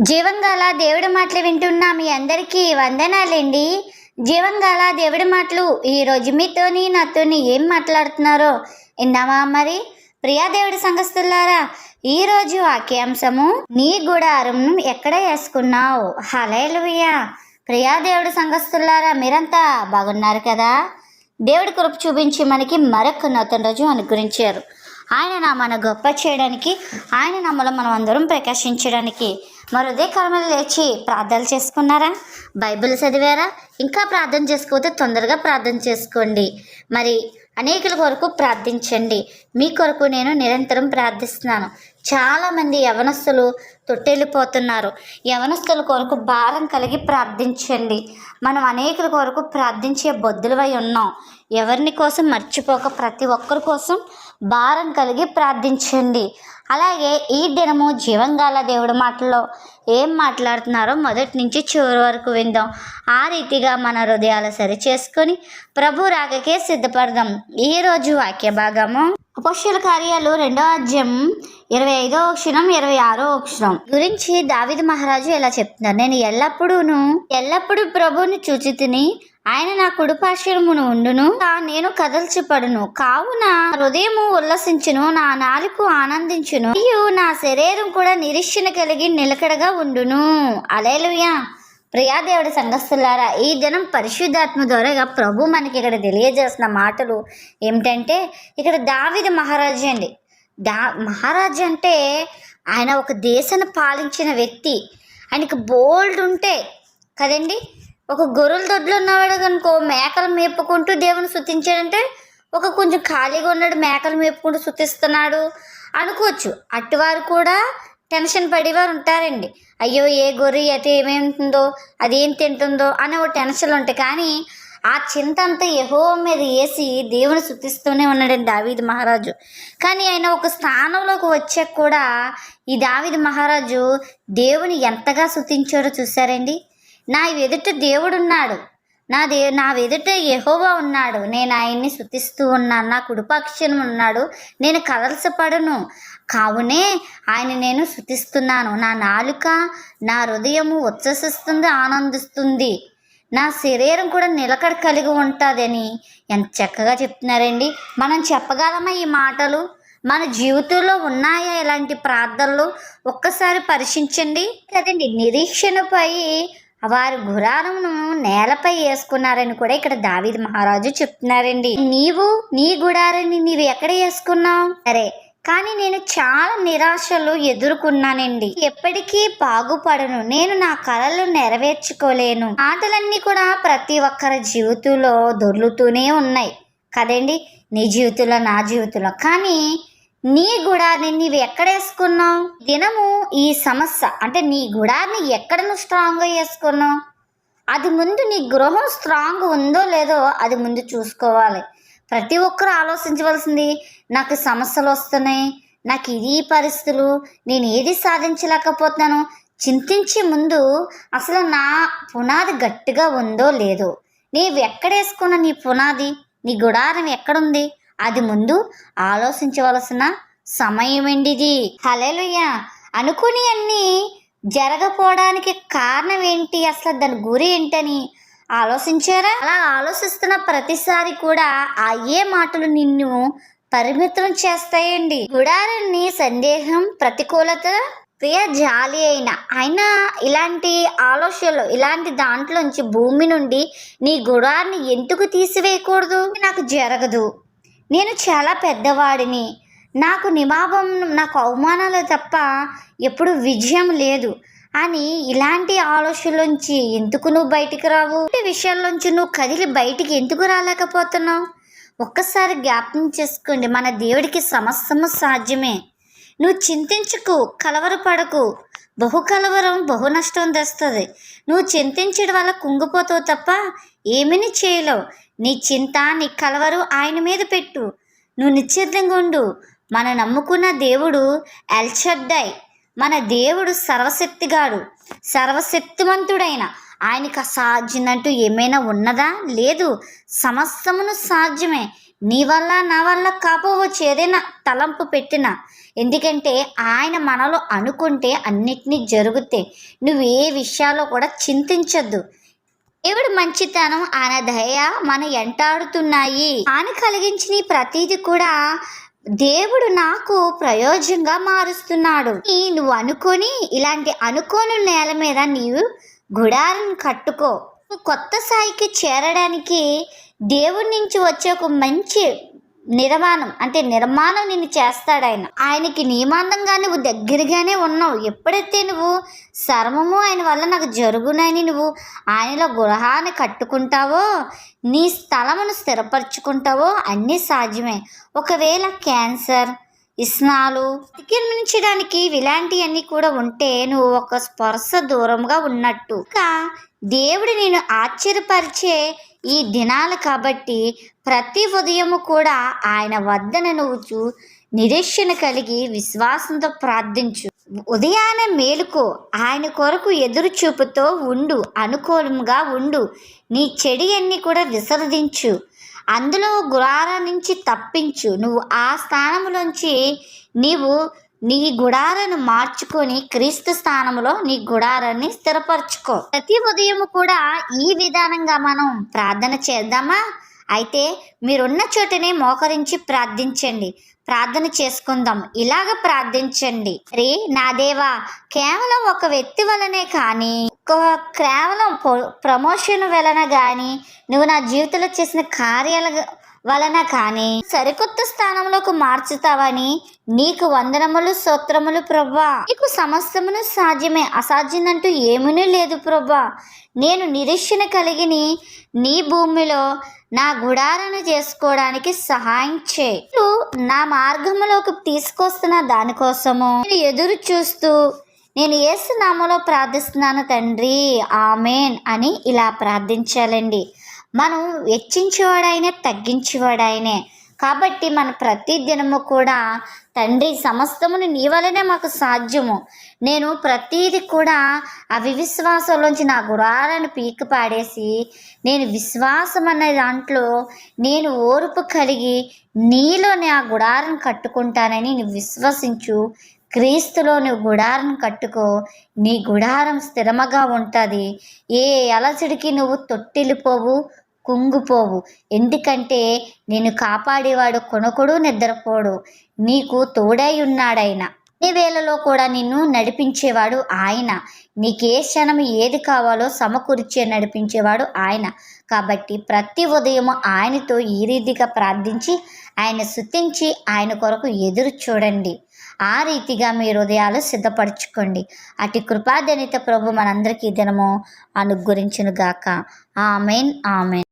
జీవంగాల దేవుడి మాటలు వింటున్న మీ అందరికీ వందనాలండి. జీవంగాల దేవుడి మాటలు ఈరోజు మీతోని నాతోని ఏం మాట్లాడుతున్నారో ఇందామా మరి? ప్రియా దేవుడి సంఘస్థులారా ఈరోజు వాక్యాంశము నీ గుడారం ఎక్కడ వేసుకున్నావు? హలేలుయ్యా ప్రియా దేవుడి సంఘస్థులారా మీరంతా బాగున్నారు కదా? దేవుడి కృప చూపించి మనకి మరొక నూతన రోజు అనుగ్రహించారు. ఆయన నామాన గొప్ప చేయడానికి ఆయన నామలో మనం అందరం ప్రకాశించడానికి మరి ఉదయ లేచి ప్రార్థనలు చేసుకున్నారా? బైబిల్ చదివారా? ఇంకా ప్రార్థన చేసుకోతే తొందరగా ప్రార్థన చేసుకోండి. మరి అనేకుల కొరకు ప్రార్థించండి. మీ కొరకు నేను నిరంతరం ప్రార్థిస్తున్నాను. చాలామంది యవనస్తులు తొట్టెళ్ళిపోతున్నారు. యవనస్తుల కొరకు భారం కలిగి ప్రార్థించండి. మనం అనేకుల కొరకు ప్రార్థించే బొద్దులవై ఉన్నాం. ఎవరిని కోసం మర్చిపోక ప్రతి ఒక్కరి కోసం భారం కలిగి ప్రార్థించండి. అలాగే ఈ దినము జీవంగాల దేవుడి మాటల్లో ఏం మాట్లాడుతున్నారో మొదటి నుంచి చివరి వరకు విందాం. ఆ రీతిగా మన హృదయాలు సరి చేసుకొని ప్రభు రాగకే సిద్ధపడదాం. ఈరోజు వాక్య భాగము అపొస్తల కార్యాలు రెండో అధ్యాయం ఇరవై ఐదో క్షణం ఇరవై ఆరో అక్షరం గురించి దావిద మహారాజు ఇలా చెప్తున్నారు. నేను ఎల్లప్పుడూను ఎల్లప్పుడూ ప్రభువుని చూచి తిని ఆయన నా కుడిపార్శ్వమును ఉండును. నేను కదల్చిపడును కావున హృదయము ఉల్లసించును నా నాలుగు ఆనందించును. మరియు నా శరీరం కూడా నిరీక్షణ కలిగి నిలకడగా ఉండును. అలేలుయా ప్రియాదేవుడి సంఘస్థులారా ఈ దినం పరిశుద్ధాత్మ ద్వారా ప్రభు మనకి ఇక్కడ తెలియజేసిన మాటలు ఏమిటంటే ఇక్కడ దావిద మహారాజు అండి. దా మహారాజు అంటే ఆయన ఒక దేశాన్ని పాలించిన వ్యక్తి. ఆయనకి బోల్డ్ ఉంటే కదండి? ఒక గొర్రెల దొడ్లో ఉన్నవాడు కనుకో మేకలు మేపుకుంటూ దేవుని శుతించాడంటే ఒక కొంచెం ఖాళీగా ఉన్నాడు మేకలు మేపుకుంటూ శుతిస్తున్నాడు అనుకోవచ్చు. అటువారు కూడా టెన్షన్ పడేవారు ఉంటారండి. అయ్యో ఏ గొర్రె అయితే ఏమేంటుందో అది ఏం తింటుందో అనే ఒక టెన్షన్లు ఉంటాయి. కానీ ఆ చింత అంతా యహో మీద వేసి దేవుని శుద్ధిస్తూనే ఉన్నాడండి దావీద్ మహారాజు. కానీ ఆయన ఒక స్థానంలోకి వచ్చాక కూడా ఈ దావీద్ మహారాజు దేవుని ఎంతగా శుతించాడో చూసారండి నా ఎదుట దేవుడున్నాడు. నా దే నా ఎదుట యహోవా ఉన్నాడు. నేను ఆయన్ని శుతిస్తూ ఉన్నాను. నా కుడిపక్షం ఉన్నాడు. నేను కలసపడను కావునే ఆయన నేను శుతిస్తున్నాను నా నాలుక నా హృదయము ఉత్ససిస్తుంది ఆనందిస్తుంది. నా శరీరం కూడా నిలకడ కలిగి ఉంటుందని ఎంత చక్కగా చెప్తున్నారండి. మనం చెప్పగలమా ఈ మాటలు? మన జీవితంలో ఉన్నాయా ఇలాంటి ప్రార్థనలు? ఒక్కసారి పరీక్షించండి కదండి. నిరీక్షణపై వారి గుడారమును నేలపై వేసుకున్నారని కూడా ఇక్కడ దావీద్ మహారాజు చెప్తున్నారండి. నీవు నీ గుడారాన్ని నీవు ఎక్కడ వేసుకున్నావు? సరే కానీ నేను చాలా నిరాశలు ఎదుర్కొన్నానండి. ఎప్పటికీ బాగుపడను. నేను నా కళలు నెరవేర్చుకోలేను. ఆటలన్నీ కూడా ప్రతి ఒక్కరి జీవితంలో దొర్లుతూనే ఉన్నాయి. కదండి? నీ జీవితంలో నా జీవితంలో. కానీ నీ గుడాన్ని నీవు ఎక్కడ వేసుకున్నావు? దినము ఈ సమస్య అంటే నీ గుడాన్ని ఎక్కడ నువ్వు స్ట్రాంగ్గా వేసుకున్నావు? అది ముందు నీ గృహం స్ట్రాంగ్ ఉందో లేదో అది ముందు చూసుకోవాలి. ప్రతి ఒక్కరు ఆలోచించవలసింది నాకు సమస్యలు వస్తున్నాయి నాకు ఇది పరిస్థితులు నేను ఏది సాధించలేకపోతున్నాను. చింతించే ముందు అసలు నా పునాది గట్టిగా ఉందో లేదో. నీవు ఎక్కడేసుకున్న నీ పునాది? నీ గుడారం ఎక్కడుంది అది ముందు ఆలోచించవలసిన సమయం ఏంటిది హలేలుయ్య అనుకుని అన్నీ జరగపోవడానికి కారణం ఏంటి అసలు దాని గురి ఏంటని ఆలోచించారా? అలా ఆలోచిస్తున్న ప్రతిసారి కూడా అయ్యే మాటలు నిన్ను పరిమితం చేస్తాయండి. గుడారాన్ని సందేహం ప్రతికూలత ప్రియ జాలి అయిన అయినా ఇలాంటి ఆలోచనలు ఇలాంటి దాంట్లోంచి భూమి నుండి నీ గుడాన్ని ఎందుకు తీసివేయకూడదు? నాకు జరగదు. నేను చాలా పెద్దవాడిని. నాకు నిమాపం నాకు అవమానాలు తప్ప ఎప్పుడు విజయం లేదు. అని ఇలాంటి ఆలోచనలోంచి ఎందుకు నువ్వు బయటికి రావు? ఇలాంటి విషయాల్లోంచి నువ్వు కదిలి బయటికి ఎందుకు రాలేకపోతున్నావు? ఒక్కసారి జ్ఞాపకం చేసుకోండి మన దేవుడికి సమస్తము సాధ్యమే. నువ్వు చింతించుకు కలవరపడకు. బహు కలవరం బహు నష్టం తెస్తుంది. నువ్వు చింతించడం వల్ల కుంగిపోతావు తప్ప ఏమీ చేయలేవు. నీ చింత నీ కలవరు ఆయన మీద పెట్టు. నువ్వు నిశ్చితంగా ఉండు. మన నమ్ముకున్న దేవుడు ఎల్షడ్డాయ్ మన దేవుడు సర్వశక్తిగాడు. సర్వశక్తివంతుడైన ఆయనకు అసాధ్యమంటూ ఏమైనా ఉన్నదా? లేదు. సమస్తమును సాధ్యమే. నీ వల్ల నా వల్ల కాపోవచ్చు ఏదైనా తలంపు పెట్టినా. ఎందుకంటే ఆయన మనలో అనుకుంటే అన్నిటినీ జరుగుతాయి. నువ్వు ఏ విషయాల్లో కూడా చింతించొద్దు. దేవుడు మంచితనం ఆయన దయ మన ఎంటాడుతున్నాయి. ఆయన కలిగించిన ప్రతిది కూడా దేవుడు నాకు ప్రయోజనంగా మారుస్తున్నాడు. నువ్వు అనుకొని ఇలాంటి అనుకోని నేల మీద నీవు గుడారం కట్టుకో. కొత్త స్థాయికి చేరడానికి దేవుడి నుంచి వచ్చే ఒక మంచి నిర్మాణం. అంటే నిర్మాణం నిన్ను చేస్తాడు ఆయన. ఆయనకి నియమాందంగా నువ్వు దగ్గరగానే ఉన్నావు. ఎప్పుడైతే నువ్వు సర్వము ఆయన వల్ల నాకు జరుగునని నువ్వు ఆయనలో గృహాన్ని కట్టుకుంటావో నీ స్థలమును స్థిరపరచుకుంటావో అన్నీ సాధ్యమే. ఒకవేళ క్యాన్సర్ ఇస్నాలు అతిక్రమించడానికి ఇలాంటివన్నీ కూడా ఉంటే నువ్వు ఒక స్పర్శ దూరంగా ఉన్నట్టు. ఇంకా దేవుడు నేను ఆశ్చర్యపరిచే ఈ దినాలు కాబట్టి ప్రతి ఉదయము కూడా ఆయన వద్దన నువ్వు చూ నిరీక్షణ కలిగి విశ్వాసంతో ప్రార్థించు. ఉదయాన్నే మేలుకో. ఆయన కొరకు ఎదురు చూపుతో ఉండు. అనుకూలంగా ఉండు. నీ చెడి అన్ని కూడా విసర్జించు. అందులో గుడార నుంచి తప్పించు. నువ్వు ఆ స్థానంలోంచి నీవు నీ గుడాలను మార్చుకొని క్రీస్తు స్థానంలో నీ గుడారాన్ని స్థిరపరచుకో. ప్రతి ఉదయం కూడా ఈ విధానంగా మనం ప్రార్థన చేద్దామా? అయితే మీరున్న చోటనే మోకరించి ప్రార్థించండి. ప్రార్థన చేసుకుందాం. ఇలాగ ప్రార్థించండి. రే నా దేవా కేవలం ఒక వ్యక్తి వలనే కానీ కేవలం ప్రమోషన్ వలన కానీ నువ్వు నా జీవితంలో చేసిన కార్యాల వలన కానీ సరికొత్త స్థానంలోకి మార్చుతావని నీకు వందనములు సూత్రములు ప్రభా. నీకు సమస్తమును సాధ్యమే అసాధ్యమంటూ ఏమీ లేదు ప్రభా. నేను నిరీక్షణ కలిగిని నీ భూమిలో నా గుడారను చేసుకోవడానికి సహాయం చేయి. నా మార్గంలోకి తీసుకొస్తున్న దానికోసము నేను ఎదురు చూస్తూ నేను ఏసునామలో ప్రార్థిస్తున్నాను తండ్రి. ఆమెన్ అని ఇలా ప్రార్థించాలండి. మనం హెచ్చించేవాడైనా తగ్గించేవాడైనే. కాబట్టి మన ప్రతి దినము కూడా తండ్రి సమస్తమును నీ వలనే మాకు సాధ్యము. నేను ప్రతీది కూడా అవివిశ్వాసంలోంచి నా గురాలను పీకి పాడేసి నేను విశ్వాసం అనే దాంట్లో నేను ఓర్పు కలిగి నీలోనే ఆ గుడారను కట్టుకుంటానని నువ్వు విశ్వసించు. క్రీస్తులో నువ్వు గుడారం కట్టుకో. నీ గుడారం స్థిరముగా ఉంటుంది. ఏ అలసడికి నువ్వు తొట్టిల్లిపోవు. కుంగిపోవు. ఎందుకంటే నేను కాపాడేవాడు కొనకుడు నిద్రపోడు. నీకు తోడై ఉన్నాడాయన. అన్ని వేళలో కూడా నిన్ను నడిపించేవాడు ఆయన. నీకే క్షణం ఏది కావాలో సమకూర్చే నడిపించేవాడు ఆయన. కాబట్టి ప్రతి ఉదయం ఆయనతో ఈ రీతిగా ప్రార్థించి ఆయన శుతించి ఆయన కొరకు ఎదురు చూడండి. ఆ రీతిగా మీ హృదయాలు సిద్ధపరచుకోండి. అటు కృపాదనిత ప్రభు మనందరికీ దినము అనుగ్రహించునుగాక. Amen amen.